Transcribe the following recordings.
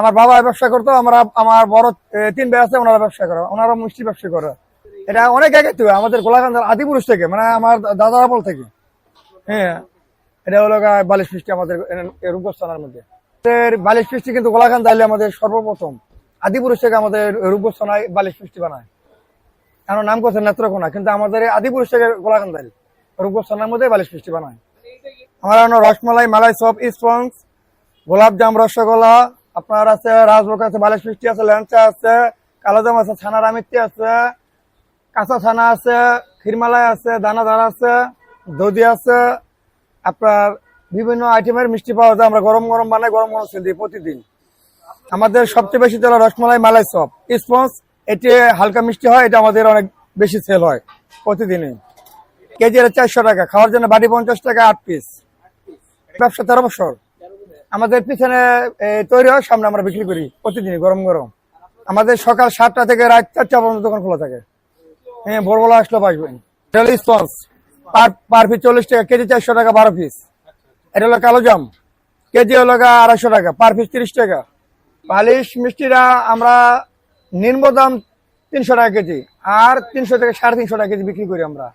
আমার বাবা ব্যবসা করতো, আমরা, আমার বড় তিন ভাই আছে, ওনারা ব্যবসা করে, ওনারা মিষ্টি ব্যবসা করে। এটা অনেক আগে থেকে, আমাদের গোলাকান্দার আদি পুরুষ থেকে মানে আমার দাদা আমল থেকে। হ্যাঁ এটা হলো বালিশ মিষ্টি আমাদের রূপস্থানের মধ্যে। বালিশ মিষ্টি কিন্তু গোলাকান্দা আইলে আমাদের সর্বপ্রথম। আদিপুরুষ থেকে আমাদের রূপস্থানায় বালিশ মিষ্টি বানায়। কারণ নাম করছে নেত্রকোনা, কিন্তু আমাদের আদিপুরুষ থেকে থেকে গোলাকান্দাল রূপস্থানের মধ্যে বালিশ মিষ্টি বানায়। আমার রসমালাই, মালাই সব স্পঞ্জ গোলাপ জাম রসগোল্লা আপনার আছে রাজভোগ আছে, বালিশ মিষ্টি আছে, ল্যাংচা আছে, কালোজাম আছে ছানার আমিত্তি আছে, কাঁচা ছানা আছে, ক্ষীরমালাই আছে দানা দানাদার আছে, দধি আছে। আপনার বিভিন্ন আইটেমের মিষ্টি পাওয়া যায়, আমরা গরম গরম বানাই, গরম গরম সেল দিই প্রতিদিন। আমাদের সবচেয়ে বেশি চলে রসমালাই, মালাই চপ। স্পঞ্জ, এটি হালকা মিষ্টি হয়, এটা আমাদের অনেক বেশি সেল হয় প্রতিদিনই কেজি চারশো টাকা, খাওয়ার জন্য বাড়ি পঞ্চাশ টাকা, আট পিস ব্যবসা তেরো বছর। আমাদের পিছনে তৈরি হয়, সামনে আমরা বিক্রি করি, প্রতিদিনই গরম গরম আমাদের সকাল সাতটা থেকে রাত চারটা পর্যন্ত দোকান খোলা থাকে। হ্যাঁ ভোরবেলা আসলে আসবেন এটা স্পঞ্জ পার পিস চল্লিশ টাকা, কেজি চারশো টাকা, বারো পিস। এটা হলো কালো জাম। কেজি হলো আড়াইশো টাকা, পার পিস তিরিশ টাকা। পালিশ মিষ্টিরা আমরা নিম্ন দাম তিনশো টাকা কেজি, আর তিনশো থেকে সাড়ে তিনশো টাকা কেজি বিক্রি করি আমরা।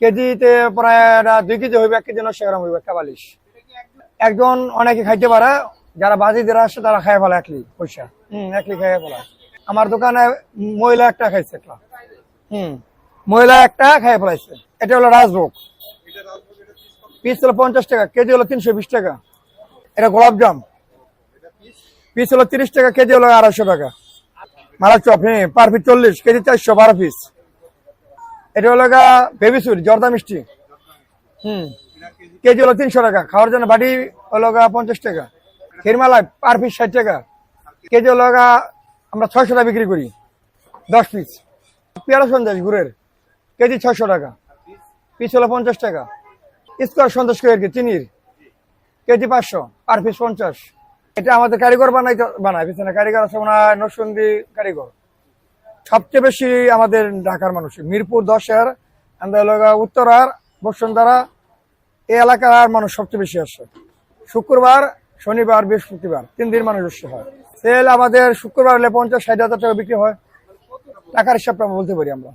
কেজিতে প্রায় দুই কেজি হইবে, এক কেজি নশো গ্রাম হইবে একটা বালিশ একজন অনেকে খাইতে পারে, যারা বাজিদের আসে তারা খাই ফেলে একলি পয়সা। হম একলি খাই ফেলে। আমার দোকানে মহিলা একটা খাইছে একটা। হম মহিলা একটা খাই ফেলাইছে। এটা হলো রাজভোগ। পিস হলো পঞ্চাশ টাকা, কেজি হলো তিনশো বিশ টাকা। এটা গোলাপজাম। পিস হলো তিরিশ টাকা, কেজি হলো আড়াইশো টাকা। মারা চপ হ্যাঁ পার পিস চল্লিশ, কেজি চারশো বারো পিস। এটা হলো বেবি সুইট, জর্দা মিষ্টি। হুম কেজি হলো তিনশো টাকা, খাওয়ার জন্য বাটি হলো পঞ্চাশ টাকা ক্ষীরমালাই পার পিস ষাট টাকা, কেজি হলো আমরা ছয়শো টাকা বিক্রি করি, দশ পিস পেয়ারা সন্দেশ গুড়ের, কেজি ছয়শো টাকা পিস হলো পঞ্চাশ টাকা, স্কোয়ার সন্দেশ করে কি, চিনির, কেজি পাঁচশো, পার পিস পঞ্চাশ। এটা আমাদের কারিগর বানাই বানায়, পিছনে কারিগর আছে ওনার নরসন্দী কারিগর। সবচেয়ে বেশি আমাদের ঢাকার মানুষ, মিরপুর দশের উত্তরার, বসুন্ধরা এই এলাকার মানুষ সবচেয়ে বেশি আসে। শুক্রবার শনিবার বৃহস্পতিবার তিন দিন মানুষ বেশি হয়। সেল আমাদের শুক্রবার হলে পঞ্চাশ ষাট হাজার টাকা বিক্রি হয়। টাকার হিসাবটা বলতে পারি আমরা।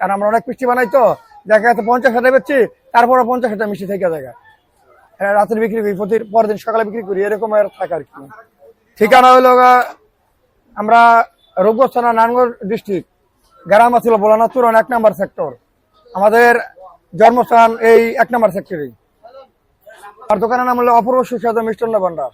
কারণ আমরা অনেক মিষ্টি বানাই তো দেখা যাচ্ছে পঞ্চাশ হাজার বেচছি তারপরে পঞ্চাশ হাজার মিষ্টি থেকে জায়গা রাতের বিক্রি করি প্রতি পরের দিন সকালে বিক্রি করি এরকম আর থাকে আর কি। ঠিকানা হইল গা, আমরা থানা নানগঞ্জ ডিস্ট্রিক্ট। গ্রাম আছিল বোলানা তুরন এক নাম্বার সেক্টর। আমাদের জন্মস্থান এই এক নাম্বার সেক্টরে আর দোকানের নাম হলো অপূর্ব সুস্বাদু মিষ্টান্ন ভান্ডার।